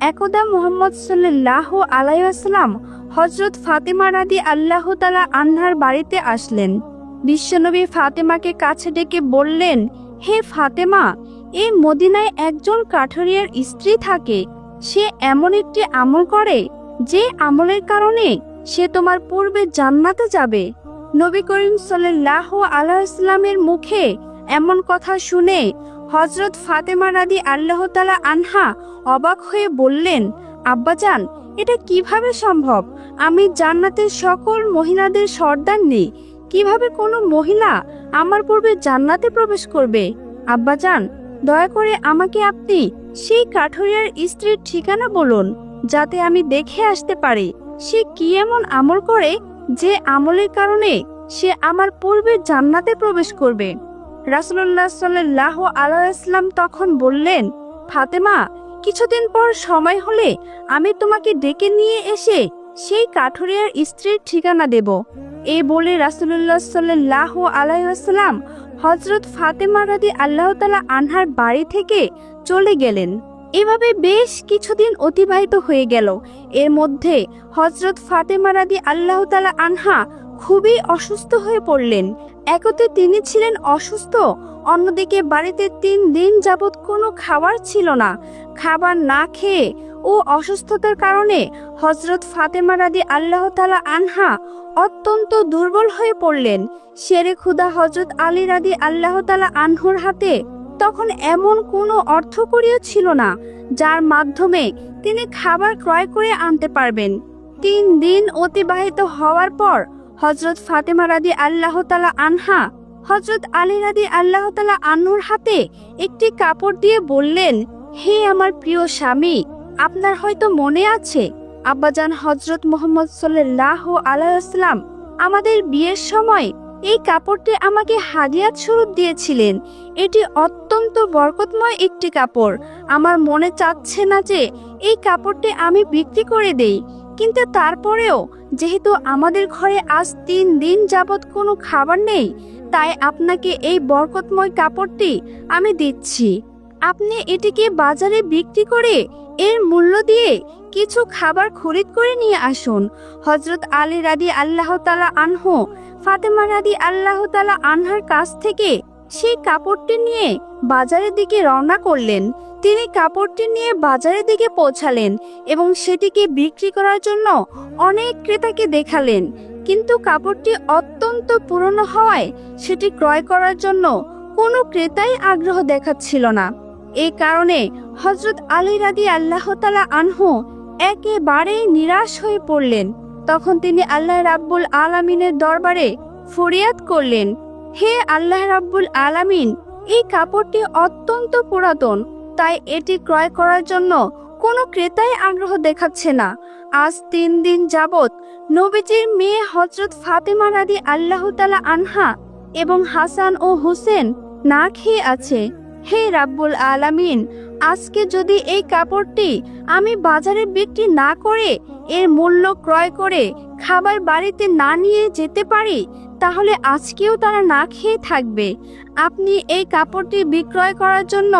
একদা মোহাম্মদ সাল্লাহ আলাইসাল্লাম হজরত ফাতেমা রাদি আল্লাহ তালা আন্নার বাড়িতে আসলেন। বিশ্বনবী ফাতেমাকে কাছে ডেকে বললেন, হে ফাতেমা এই মদিনায় একজন কাঠরিয়ার স্ত্রী থাকে। সে এমন একটি আমল করে যে আমলের কারণে সে তোমার পূর্বে জান্নাতে যাবে। নবী করিম সাল্লাহ আলাইসলামের মুখে এমন কথা শুনে হজরত ফাতেমা রাদি আল্লাহ তালা আনহা অবাক হয়ে বললেন, আব্বাজান, এটা কীভাবে সম্ভব? আমি জান্নাতের সকল মহিলাদের সর্দার নেই। কীভাবে কোনো মহিলা আমার পূর্বে জান্নাতে প্রবেশ করবে? আব্বাজান, দয়া করে আমাকে আপনি সেই কাঠুরিয়ার স্ত্রীর ঠিকানা বলুন, যাতে আমি দেখে আসতে পারি সে কি এমন আমল করে যে আমলের কারণে সে আমার পূর্বে জান্নাতে প্রবেশ করবে। রাসুল্লাহ সাল্লাহ আলাইসলাম তখন বললেন, ফাতেমা, কিছুদিন পর সময় হলে আমি তোমাকে ডেকে নিয়ে এসে সেই কাঠুরিয়ার স্ত্রীর ঠিকানা দেব। এ বলে রাসুল্লাহ সাল্লাহ আলাইসাল্লাম হজরত ফাতেমা রাদি আল্লাহ তালা আনহার বাড়ি থেকে চলে গেলেন। এভাবে বেশ কিছুদিন অতিবাহিত হয়ে গেল। এর মধ্যে হজরত ফাতেমা রাদি আল্লাহ তালা আনহা খুবই অসুস্থ হয়ে পড়লেন। একতে তিনি ছিলেন অসুস্থ। অন্যদিকে বাড়িতে তিন দিন যাবৎ কোনো খাবার ছিল না। খাবার না খেয়ে ও অসুস্থতার কারণে হজরত ফাতেমা রাদি আল্লাহ তালা আনহা অত্যন্ত দুর্বল হয়ে পড়লেন। শেরে খুদা হজরত আলী রাদি আল্লাহ তালা আনহুর হাতে তখন এমন কোনো অর্থকরীয় ছিল না, যার মাধ্যমে তিনি খাবার ক্রয় করে আনতে পারবেন। তিন দিন অতিবাহিত হওয়ার পর হজরত ফাতেমা রাদি আল্লাহ তালা আনহা হজরত আলী রাদি আল্লাহ তালা আন্নুর হাতে একটি কাপড় দিয়ে বললেন, হে আমার প্রিয় স্বামী, আপনার হয়তো মনে আছে, আব্বাজান হজরত মোহাম্মদ সাল্লাহ আলাইসলাম আমাদের বিয়ের সময় এই কাপড়টি আমাকে হাদিয়াত স্বরূপ দিয়েছিলেন। এটি অত্যন্ত বরকতময় একটি কাপড়। আমার মনে চাচ্ছে না যে এই কাপড়টি আমি বিক্রি করে দেই। কিন্তু তারপরেও যেহেতু আমাদের ঘরে আজ তিন দিন যাবৎ কোনো খাবার নেই, তাই আপনাকে এই বরকতময় কাপড়টি আমি দিচ্ছি। আপনি এটিকে বাজারে বিক্রি করে এর মূল্য দিয়ে কিছু খাবার খরিদ করে নিয়ে আসুন। হজরত আলী রাদি আল্লাহ তালা আনহ, ফাতেমা রাদি আল্লাহ তালা আনহার কাছ থেকে সেই কাপড়টি নিয়ে বাজারের দিকে রওনা করলেন। তিনি কাপড়টি নিয়ে বাজারের দিকে পৌঁছালেন এবং সেটিকে বিক্রি করার জন্য অনেক ক্রেতাকে দেখালেন। কিন্তু কাপড়টি অত্যন্ত পুরনো হওয়ায় সেটি ক্রয় করার জন্য কোনো ক্রেতাই আগ্রহ দেখাচ্ছিল না। এই কারণে হজরত আলী রাদি আল্লাহ তালা আনহু একেবারেই নিরাশ হয়ে পড়লেন। তখন তিনি আল্লাহ রাব্বুল আলামিনের দরবারে ফরিয়াদ করলেন, হে আল্লাহ রাব্বুল আলামিন, এই কাপড়টি অত্যন্ত পুরাতন তাই এটি ক্রয় করার জন্য কোনো ক্রেতাই আগ্রহ দেখাচ্ছে না। আজ তিন দিন যাবৎ নবীজির মেয়ে হজরত ফাতেমা রাদি আল্লাহ তালা আনহা এবং হাসান ও হুসেন না খেয়ে আছে। হে রাব্বুল আলামিন, আজকে যদি এই কাপড়টি আমি বাজারে বিক্রি না করে এর মূল্য ক্রয় করে খাবার বাড়িতে না নিয়ে যেতে পারি, তাহলে আজকেও তারা না খেয়ে থাকবে। আপনি এই কাপড়টি বিক্রয় করার জন্য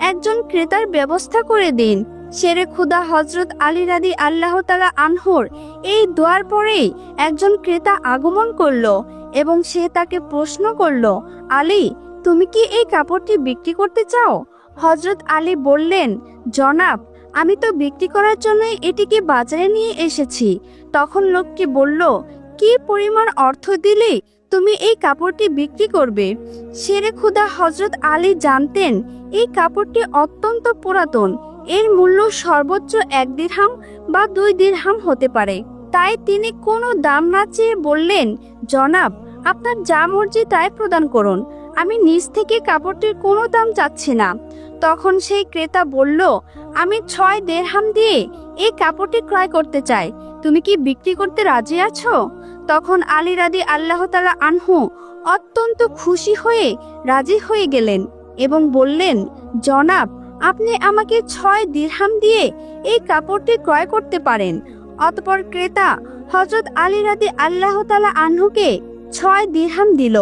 একজন ক্রেতার ব্যবস্থা করে দিন। শেরে খুদা হজরত আলী রাদি আল্লাহ তালা আনহুর এই দোয়ার পরেই একজন ক্রেতা আগমন করল এবং সে তাকে প্রশ্ন করল, আলী, তুমি কি এই কাপড়টি বিক্রি করতে চাও? হজরত আলী বললেন, জনাব, আমি তো বিক্রি করার জন্য এটিকে বাজারে নিয়ে এসেছি। তখন লোকটি বলল, কি পরিমাণ অর্থ দিলে তুমি এই কাপড়টি বিক্রি করবে? শেরে খুদা হজরত আলী জানতেন এই কাপড়টি অত্যন্ত পুরাতন। এর মূল্য সর্বোচ্চ এক দিরহাম বা দুই দিরহাম হতে পারে। তাই তিনি কোনো দাম না চেয়ে বললেন, জনাব, আপনার যা মর্জি তাই প্রদান করুন। আমি নিজ থেকে কাপড়টির কোনো দাম চাচ্ছি না। তখন সেই ক্রেতা বলল, আমি ছয় দেড়হাম দিয়ে এই কাপড়টি ক্রয় করতে চাই। তুমি কি বিক্রি করতে রাজি আছো? তখন আলী রাদি আল্লাহ তালা আনহু অত্যন্ত খুশি হয়ে রাজি হয়ে গেলেন। এবং বললেন, জনাব, আপনি আমাকে ছয় দিরহাম দিয়ে এই কাপড়টি ক্রয় করতে পারেন। অতপর ক্রেতা হজরত আলী রাদি আল্লাহ তালা আনহুকে ছয় দিরহাম দিল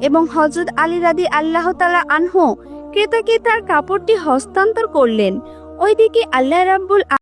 এবং হজরত আলী রাদি আল্লাহ তালা আনহু ক্রেতাকে তার কাপড়টি হস্তান্তর করলেন। ওইদিকে আল্লাহ রাব্বুল